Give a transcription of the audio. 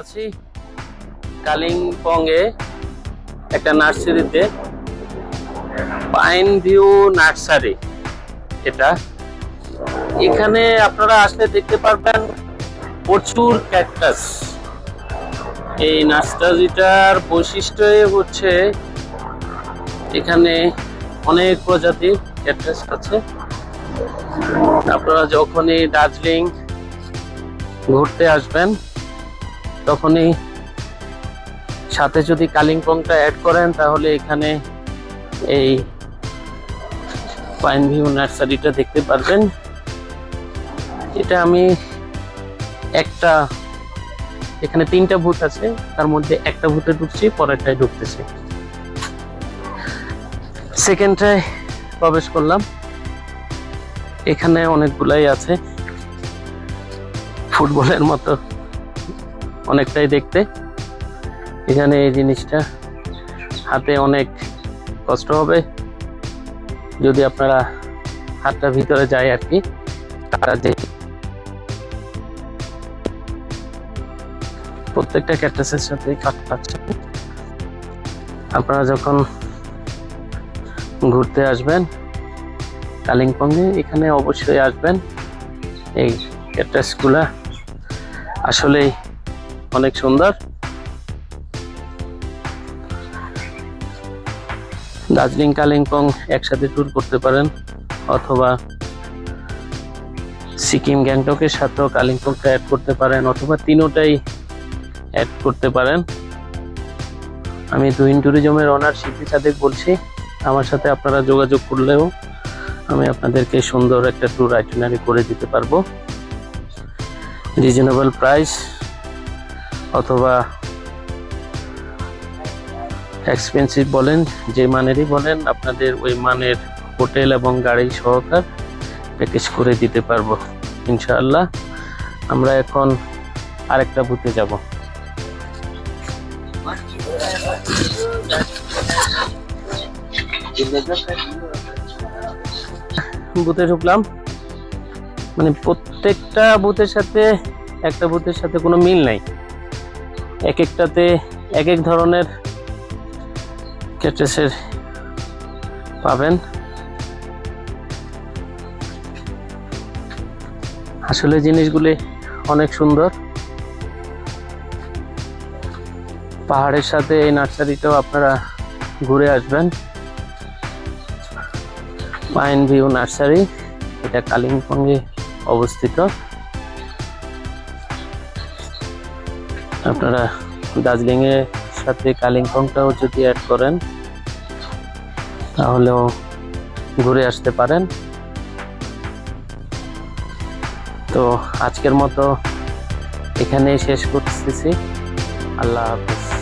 আছি কালিম্পং এ একটা নার্সারিতে। পাইন ভিউ নার্সারি এটা। এখানে আপনারা আসলে দেখতে পারবেন প্রচুর ক্যাকটাস এই নার্সারিটার বৈশিষ্ট্যই হচ্ছে এখানে অনেক প্রজাতির ক্যাকটাস আছে। আপনারা যখনই দার্জিলিং ঘুরতে আসবেন তখনই সাথে যদি কালিম্পংটা অ্যাড করেন, তাহলে এখানে এই পাইন ভিউ নার্সারিটা দেখতে পারবেন। এটা আমি একটা, এখানে তিনটা ভূত আছে, তার মধ্যে একটা ভূতে ঢুকছি, পরেরটায় ঢুকতেছি। সেকেন্ডটায় প্রবেশ করলাম। এখানে অনেকগুলাই আছে ফুটবলের মতো। অনেকটাই দেখতে। এখানে এই জিনিসটা হাতে অনেক কষ্ট হবে। যদি আপনারা হাতটা ভিতরে যায় আর কি, তারা যে প্রত্যেকটা ক্যাকটাসের সাথে কাট পাচ্ছেন আপনারা যখন ঘুরতে আসবেন কালিম্পংয়ে, এখানে অবশ্যই আসবেন। এই ক্যাকটাসগুলা আসলেই অনেক সুন্দর। দার্জিলিং, কালিম্পং একসাথে ট্যুর করতে পারেন, অথবা সিকিম, গ্যাংটকের সাথেও কালিম্পংটা অ্যাড করতে পারেন, অথবা তিনোটাই অ্যাড করতে পারেন। আমি তুহিন ট্যুরিজমের অনার শিল্পী সাদেক বলছি, আমার সাথে আপনারা যোগাযোগ করলেও আমি আপনাদেরকে সুন্দর একটা ট্যুর আইটিনারি করে দিতে পারব। রিজনেবল প্রাইস অথবা এক্সপেন্সিভ বলেন, যে মানেরই বলেন, আপনাদের ওই মানের হোটেল এবং গাড়ি সহকার প্যাকেজ করে দিতে পারব। ইনশাআল্লাহ আমরা এখন আরেকটা বুথে যাব। বুথে ঢুকলাম। মানে প্রত্যেকটা বুথের সাথে, একটা বুথের সাথে কোনো মিল নাই। এক একটাতে এক এক ধরনের ক্যাট্রেসের পাবেন। আসলে জিনিসগুলি অনেক সুন্দর। পাহাড়ের সাথে এই নার্সারিটাও আপনারা ঘুরে আসবেন। পাইন ভিউ নার্সারি, এটা কালিম্পংয়ে অবস্থিত। আপনারা দার্জিলিংয়ের সাথে কালিম্পংটাও যদি অ্যাড করেন, তাহলেও ঘুরে আসতে পারেন। তো আজকের মতো এখানেই শেষ করতেছি। আল্লাহ হাফিজ।